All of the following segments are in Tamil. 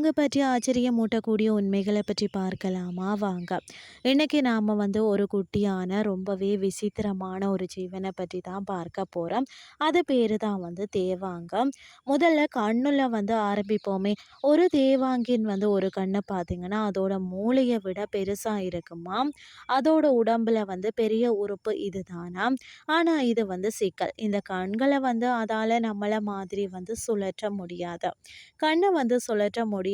தேவாங்கு பற்றி ஆச்சரியமூட்டக்கூடிய உண்மைகளை பற்றி பார்க்கலாமா? வாங்க. இன்றைக்கி நாம் வந்து ஒரு குட்டியான ரொம்பவே விசித்திரமான ஒரு ஜீவனை பற்றி தான் பார்க்க போகிறோம் அது பேர் தான் வந்து தேவாங்கம். முதல்ல கண்ணுல வந்து ஆரம்பிப்போமே. ஒரு தேவாங்கின் வந்து ஒரு கண்ணை பார்த்திங்கன்னா அதோட மூளையை விட பெருசாக இருக்குமா? அதோட உடம்பில் வந்து பெரிய உறுப்பு இதுதானா? ஆனால் இது வந்து சிக்கல். இந்த கண்களை வந்து அதால் நம்மளை மாதிரி வந்து சுழற்ற முடியாது. கண்ணை வந்து சுழற்ற முடியும்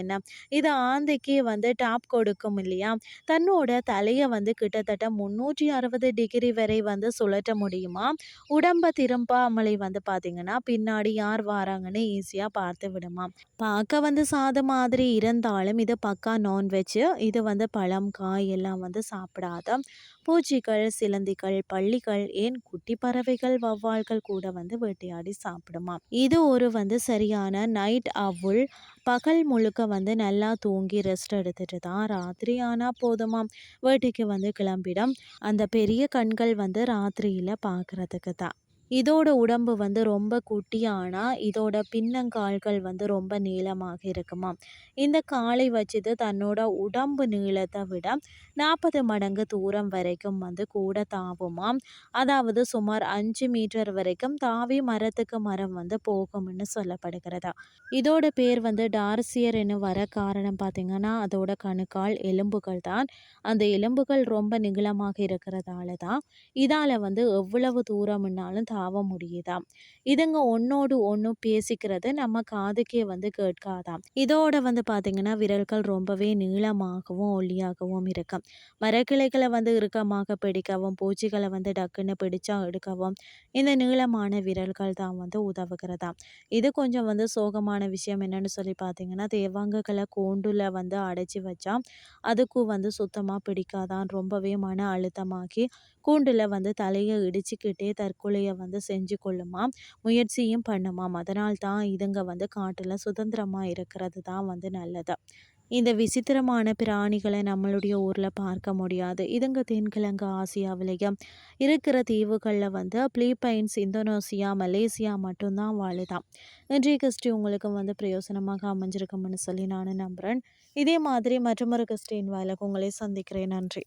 என்ன? இது ஆந்தைக்கு வந்து டாப் கொடுக்கும் இல்லையா? தன்னோட தலையை வந்து கிட்டத்தட்ட முந்நூற்றி அறுபது டிகிரி வரை வந்து சுழட்ட முடியுமா? உடம்பை திரும்பாமலை வந்து பார்த்தீங்கன்னா பின்னாடி யார் வராங்கன்னு ஈஸியாக பார்த்து விடுமா? பார்க்க வந்து சாதம் மாதிரி இருந்தாலும் இது பக்கா நான்வெஜ் இது வந்து பழம் காய் எல்லாம் வந்து சாப்பிடாத பூச்சிகள் சிலந்திகள் பள்ளிகள் ஏன் குட்டி பறவைகள் வவ்வால்கள் கூட வந்து வேட்டையாடி சாப்பிடுமா? இது ஒரு வந்து சரியான நைட் அவுள் பகல் முழுக்க வந்து நல்லா தூங்கி ரெஸ்ட் எடுத்துட்டு தான் ராத்திரி ஆனால் போதுமா? வீட்டுக்கு வந்து கிளம்பிடும். அந்த பெரிய கண்கள் வந்து ராத்திரியில் பார்க்குறதுக்கு தான். இதோட உடம்பு வந்து ரொம்ப குட்டியானா இதோட பின்னங்கால்கள் வந்து ரொம்ப நீளமாக இருக்குமா இந்த காலை வச்சுது தன்னோட உடம்பு நீளத்தை விட நாற்பது மடங்கு தூரம் வரைக்கும் வந்து கூட தாவுமாம். அதாவது சுமார் அஞ்சு மீட்டர் வரைக்கும் தாவி மரத்துக்கு மரம் வந்து போகும்னு சொல்லப்படுகிறதா. இதோட பேர் வந்து டார்சியர் வர காரணம் பார்த்தீங்கன்னா அதோட கணுக்கால் எலும்புகள் தான். அந்த எலும்புகள் ரொம்ப நீளமாக இருக்கிறதால தான் இதால் வந்து எவ்வளவு தூரம்னாலும் ஆக முடியுதாம். இதுங்க ஒன்னோடு ஒன்று பேசிக்கிறது நம்ம காதுக்கே வந்து கேட்காதாம். இதோட வந்து பார்த்தீங்கன்னா விரல்கள் ரொம்பவே நீளமாகவும் ஒல்லியாகவும் இருக்கும். மரக்கிளைகளை வந்து இறுக்கமாக பிடிக்கவும் பூச்சிகளை வந்து டக்குன்னு பிடிச்சா எடுக்கவும் இந்த நீளமான விரல்கள் தான் வந்து உதவுகிறதாம். இது கொஞ்சம் வந்து சோகமான விஷயம் என்னன்னு சொல்லி பார்த்தீங்கன்னா தேவாங்குகளை கூண்டுல வந்து அடைச்சி வச்சா அதுக்கும் வந்து சுத்தமாக பிடிக்காதான் ரொம்பவே மன அழுத்தமாகி கூண்டில் வந்து தலையை இடிச்சுக்கிட்டே தற்கொலையை வந்து செஞ்சு கொள்ளுமாம் முயற்சியும் பண்ணுமாம். அதனால் தான் இதுங்க வந்து காட்டில் சுதந்திரமாக இருக்கிறது தான் வந்து நல்லது. இந்த விசித்திரமான பிராணிகளை நம்மளுடைய ஊரில் பார்க்க முடியாது. இதுங்க தென்கிழங்கு ஆசியாவிலேயே இருக்கிற தீவுகளில் வந்து பிலிப்பைன்ஸ் இந்தோனேசியா மலேசியா மட்டும்தான் வாழுதான் இன்றைய கிறிஸ்டி உங்களுக்கு வந்து பிரயோசனமாக அமைஞ்சிருக்கும்னு சொல்லி நான் நம்புகிறேன் இதே மாதிரி மற்றொரு கிறிஸ்டின் வேலைக்கு உங்களை சந்திக்கிறேன். நன்றி.